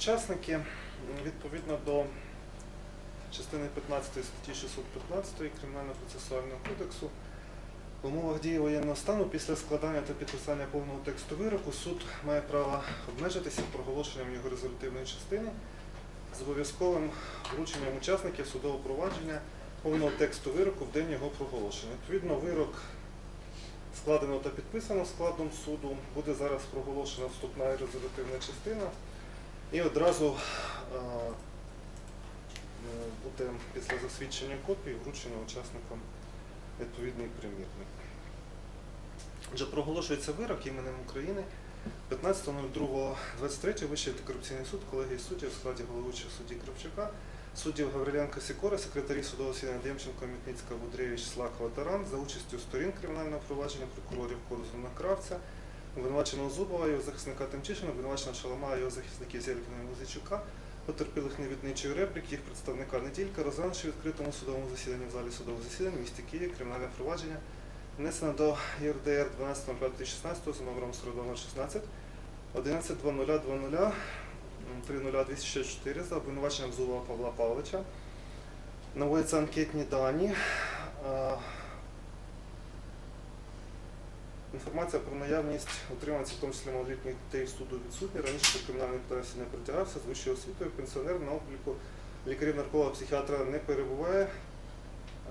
учасники, відповідно до частини 15 статті 615 Кримінального процесуального кодексу, в умовах дії воєнного стану після складання та підписання повного тексту вироку суд має право обмежитися проголошенням його резолютивної частини з обов'язковим врученням учасників судового провадження повного тексту вироку в день його проголошення. Відповідно, вирок складено та підписано складом суду, буде зараз проголошена вступна і резолютивна частина. І одразу е, буде після засвідчення копії вручено учасникам відповідний примірник. Отже, проголошується вирок іменем України 15.02.23 Вищий антикорупційний суд, колегії суддів в складі головуючого судді Кравчука, суддів Гавриленко Сікора, секретарі судового засідання Демченко, Мітницька, Будревич, Слакова, Таран за участю сторін кримінального провадження прокурорів Корзуна Кравця, обвинуваченого Зубова, його захисника Тимчишина, обвинуваченого Шалама, його захисників Зєлькіна і Музичука, потерпілих не від нічої реплік, їх представника Неділька, розглянувши в відкритому судовому засіданні в залі судового засідання в місті Києві, кримінальне провадження внесено до ЄРДР 12.05.2016 за номером 4216 11.00.00 30264 за обвинуваченням Зубова Павла Павловича. Наводяться анкетні дані. Інформація про наявність утриманців, в тому числі малолітніх дітей суду відсутня. Раніше до відповідальності не притягався з вищою освітою. Пенсіонер на обліку лікарів нарколога психіатра не перебуває.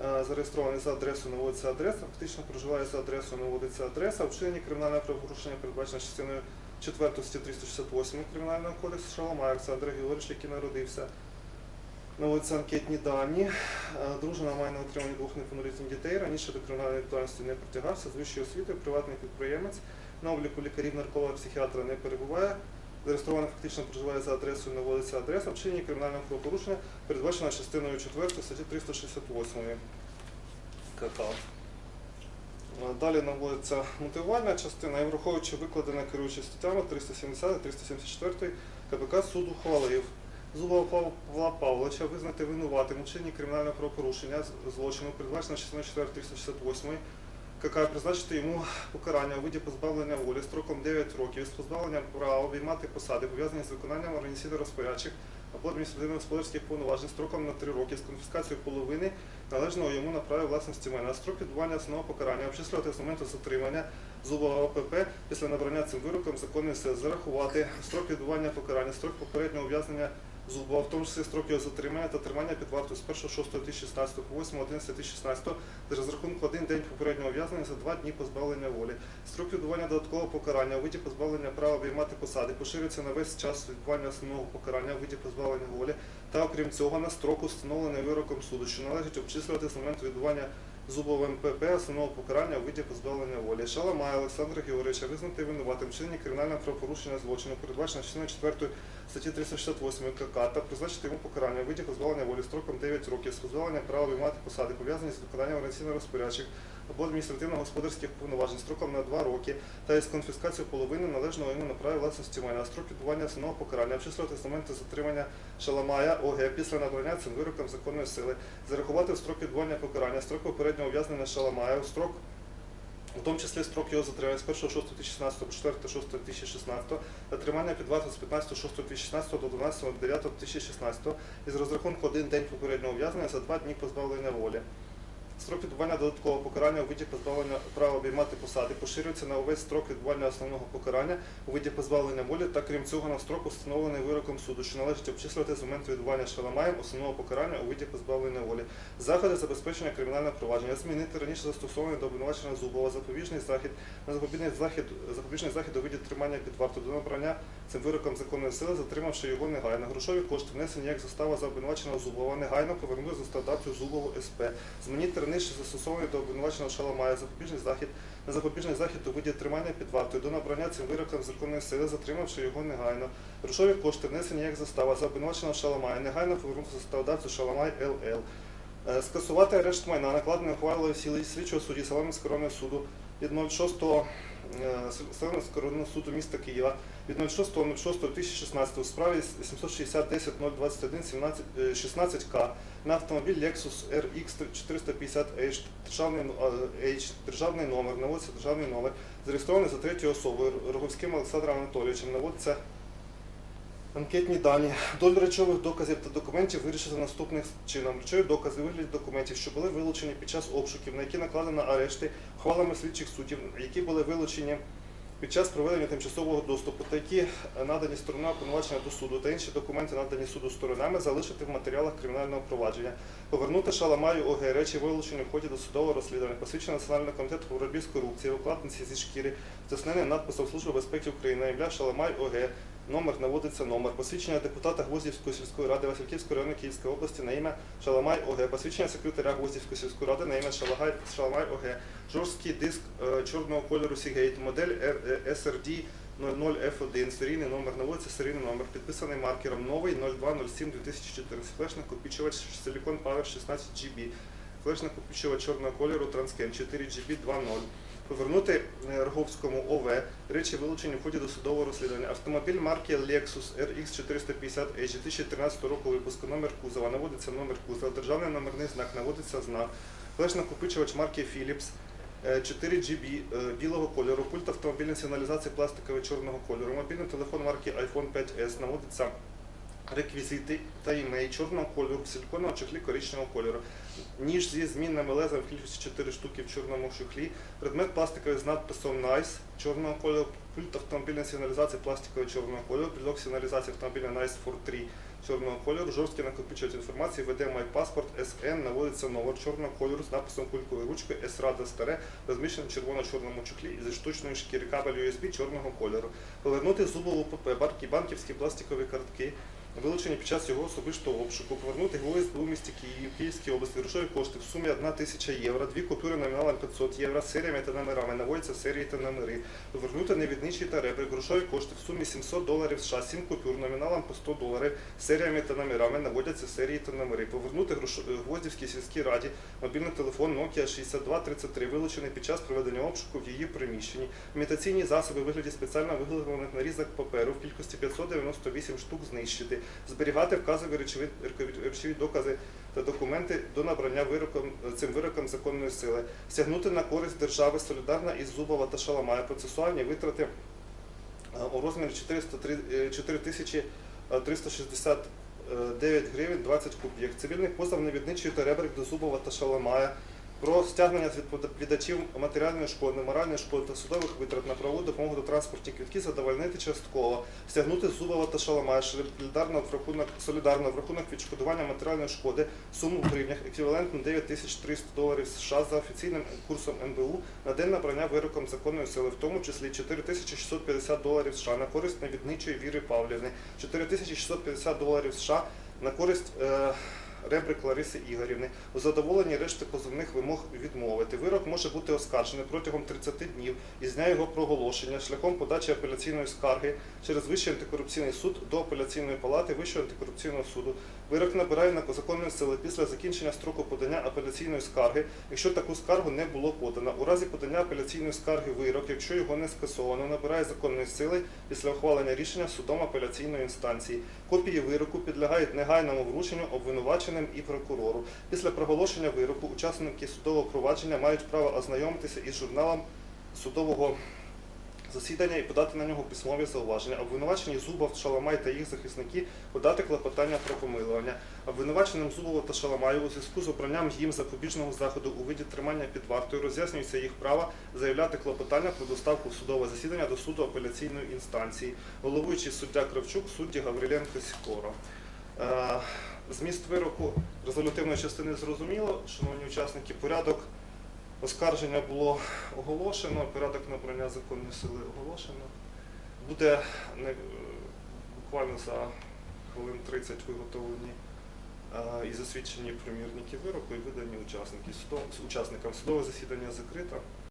Е, Зареєстрований за адресою наводиться адреса, фактично проживає за адресою наводиться адреса. Вчинення кримінального правопорушення передбачено частиною 4 статті 368 Кримінального кодексу Шаламай Олександр Георгійович, який народився. Наводяться анкетні дані. Е, Дружина має на утриманні двох неповнолітніх дітей. Раніше до кримінальної відповідальності не притягався. З вищою освітою приватний підприємець. На обліку лікарів, нарколога, психіатра не перебуває. Зареєстрований фактично проживає за адресою, наводиться адреса. Вчинення кримінального правопорушення передбачено частиною 4 статті 368 КК. Е, Далі наводиться мотивувальна частина і враховуючи викладене керуючи статтями 370 і 374 КПК суд ухвалив Зубова Павла Павловича визнати винуватим у чині кримінального правопорушення злочину, передбачено частиною 4 368 КК призначити йому покарання у виді позбавлення волі строком 9 років з позбавленням права обіймати посади, пов'язані з виконанням організаційно-розпорядчих або адміністративно-господарських повноважень строком на 3 роки з конфіскацією половини належного йому на праві власності майна. Строк відбування основного покарання обчислювати з моменту затримання зубова ОПП після набрання цим вироком законної сили зарахувати строк відбування покарання, строк попереднього ув'язнення зубова, в тому числі строк його затримання та тримання під вартою з 1.6.2016 по 8.11.2016 з розрахунку один день попереднього ув'язнення за два дні позбавлення волі. Строк відбування додаткового покарання у виді позбавлення права обіймати посади поширюється на весь час відбування основного покарання у виді позбавлення волі та окрім цього на строк, установлений вироком суду, що належить обчислювати з моменту відбування зубовим ПП основного покарання у виді позбавлення волі. Шаламай Олександра Георгійовича визнати винуватим чині кримінального правопорушення злочину, передбачено частиною 4 статті 368 КК та призначити йому покарання у виді позбавлення волі строком 9 років з позбавлення права обіймати посади, пов'язані з виконанням організаційно розпорядчих або адміністративно-господарських повноважень строком на 2 роки та із конфіскацією половини належного йому на праві власності майна. Строк відбування основного покарання обчислювати з моменту затримання Шаламая ОГ після набрання цим вироком законної сили, зарахувати в строк відбування покарання, строк попереднього ув'язнення Шаламая, у строк у тому числі строк його затримання з 1.6.2016 по 4.6.2016 та тримання під вартою з 15.6.2016 до 12.9.2016 із розрахунку один день попереднього ув'язнення за два дні позбавлення волі. Строк відбування додаткового покарання у виді позбавлення права обіймати посади поширюється на увесь строк відбування основного покарання у виді позбавлення волі та крім цього на строк, встановлений вироком суду, що належить обчислювати з моменту відбування шаламаєм основного покарання у виді позбавлення волі. Заходи забезпечення кримінального провадження змінити раніше застосований до обвинуваченого Зубова запобіжний захід на запобіжний захід запобіжний захід у виді тримання під варту до набрання цим вироком законної сили, затримавши його негайно. Грошові кошти внесені як застава за обвинуваченого Зубова, негайно повернути за стандарту Зубову СП. Змінити раніше застосований до обвинуваченого Шаламая запобіжний захід на запобіжний захід у виді тримання під вартою до набрання цим вироком законної сили, затримавши його негайно. Грошові кошти внесені як застава за обвинуваченого Шаламая, негайно повернути за стандарту Шаламай ЛЛ. Е, Скасувати арешт майна, накладений ухвалою слідчого судді Солом'янського районного суду від 06 е, Солом'янського районного суду міста Києва від 06.06.2016 у справі 760 16К на автомобіль Lexus RX 450H, державний, е, H, державний номер, наводиться державний номер, зареєстрований за третьою особою Роговським Олександром Анатолійовичем, наводиться Анкетні дані, долю речових доказів та документів вирішити наступним чином. Речові докази вигляді документів, що були вилучені під час обшуків, на які накладено арешти ухвалами слідчих суддів, які були вилучені під час проведення тимчасового доступу, та які надані сторона обвинувачення до суду та інші документи, надані суду сторонами, залишити в матеріалах кримінального провадження, повернути шаламаю ОГ речі, вилучені в ході досудового розслідування, посвідчення Національного комітету по боротьбі з корупцією, укладниці зі шкіри, втиснене надписом Служби безпеки України, ім'я Шаламай ОГ, Номер наводиться номер. Посвідчення депутата Гвоздівської сільської ради Васильківської району Київської області на ім'я Шаламай ОГ. Посвідчення секретаря Гвоздівської сільської ради на ім'я Шалагай Шаламай ОГ. Жорсткий диск е, чорного кольору Seagate, модель е, SRD 00F1, серійний номер наводиться серійний номер, підписаний маркером новий 0207-2014. Флеш накопичувач Silicon Power 16 GB. Флеш накопичувач чорного кольору Transcam 4 GB 2.0. Повернути е, Роговському ОВ речі вилучені в ході досудового розслідування. Автомобіль марки Lexus RX 450 H 2013 року випуску, номер кузова, наводиться номер кузова, державний номерний знак, наводиться знак. Флеш-накопичувач марки Philips е, 4 GB е, білого кольору, пульт автомобільної сигналізації пластиковий чорного кольору, мобільний телефон марки iPhone 5S, наводиться реквізити та імей чорного кольору, в силіконовому чехлі коричневого кольору, ніж зі змінними лезами в кількості 4 штуки в чорному чехлі, предмет пластиковий з надписом NICE чорного кольору, пульт автомобільної сигналізації пластиковий чорного кольору, підлог сигналізації автомобіля NICE 43 чорного кольору, жорсткий накопичувач інформації, веде MyPassport SN, наводиться номер чорного кольору з написом кулькою ручкою S-Rada старе, розміщений в червоно-чорному чохлі зі штучної шкіри кабель USB чорного кольору. Повернути зубову ПП, банківські пластикові картки, вилучені під час його особистого обшуку, повернути ГОСБ у місті Київ, Київській області, грошові кошти в сумі 1 тисяча євро, дві купюри номіналом 500 євро, серіями та номерами, наводяться серії та номери, повернути невідничі та ребри, грошові кошти в сумі 700 доларів США, 7 купюр номіналом по 100 доларів, серіями та номерами, наводяться серії та номери, повернути Гвоздівській сільській раді мобільний телефон Nokia 6233, вилучений під час проведення обшуку в її приміщенні, імітаційні засоби вигляді спеціально виготовлених нарізок паперу в кількості 598 штук знищити, зберігати вказові речові, речові докази та документи до набрання вироком, цим вироком законної сили, стягнути на користь держави солідарна із Зубова та Шаламая процесуальні витрати е, у розмірі 403 е, 4369 гривень 20 копійок. Цивільний позов невідничий та ребрик до Зубова та Шаламая про стягнення з відповідачів матеріальної шкоди, моральної шкоди та судових витрат на правову допомогу до транспортні квитки задовольнити частково, стягнути Зубова та Шаламая солідарно в рахунок, солідарно в рахунок відшкодування матеріальної шкоди суму в гривнях еквівалентну 9300 доларів США за офіційним курсом НБУ на день набрання вироком законної сили, в тому числі 4650 доларів США на користь невідничої Віри Павлівни, 4650 доларів США на користь е, Ребрик Лариси Ігорівни у задоволенні решти позовних вимог відмовити. Вирок може бути оскаржений протягом 30 днів із дня його проголошення шляхом подачі апеляційної скарги через Вищий антикорупційний суд до апеляційної палати Вищого антикорупційного суду. Вирок набирає на законної сили після закінчення строку подання апеляційної скарги, якщо таку скаргу не було подано. У разі подання апеляційної скарги вирок, якщо його не скасовано, набирає законної сили після ухвалення рішення судом апеляційної інстанції. Копії вироку підлягають негайному врученню обвинуваченим і прокурору. Після проголошення вироку учасники судового провадження мають право ознайомитися із журналом судового засідання і подати на нього письмові зауваження. Обвинувачені Зубов, Шаламай та їх захисники подати клопотання про помилування. Обвинуваченим Зубову та Шаламаю у зв'язку з обранням їм запобіжного заходу у виді тримання під вартою роз'яснюється їх право заявляти клопотання про доставку в судове засідання до суду апеляційної інстанції. Головуючий суддя Кравчук, судді Гавриленко Сікоро. Е, Зміст вироку резолютивної частини зрозуміло, шановні учасники. Порядок оскарження було оголошено, порядок набрання законної сили оголошено. Буде буквально за хвилин 30 виготовлені е, і засвідчені примірники вироку і видані учасники. Судов- учасникам судове засідання закрито.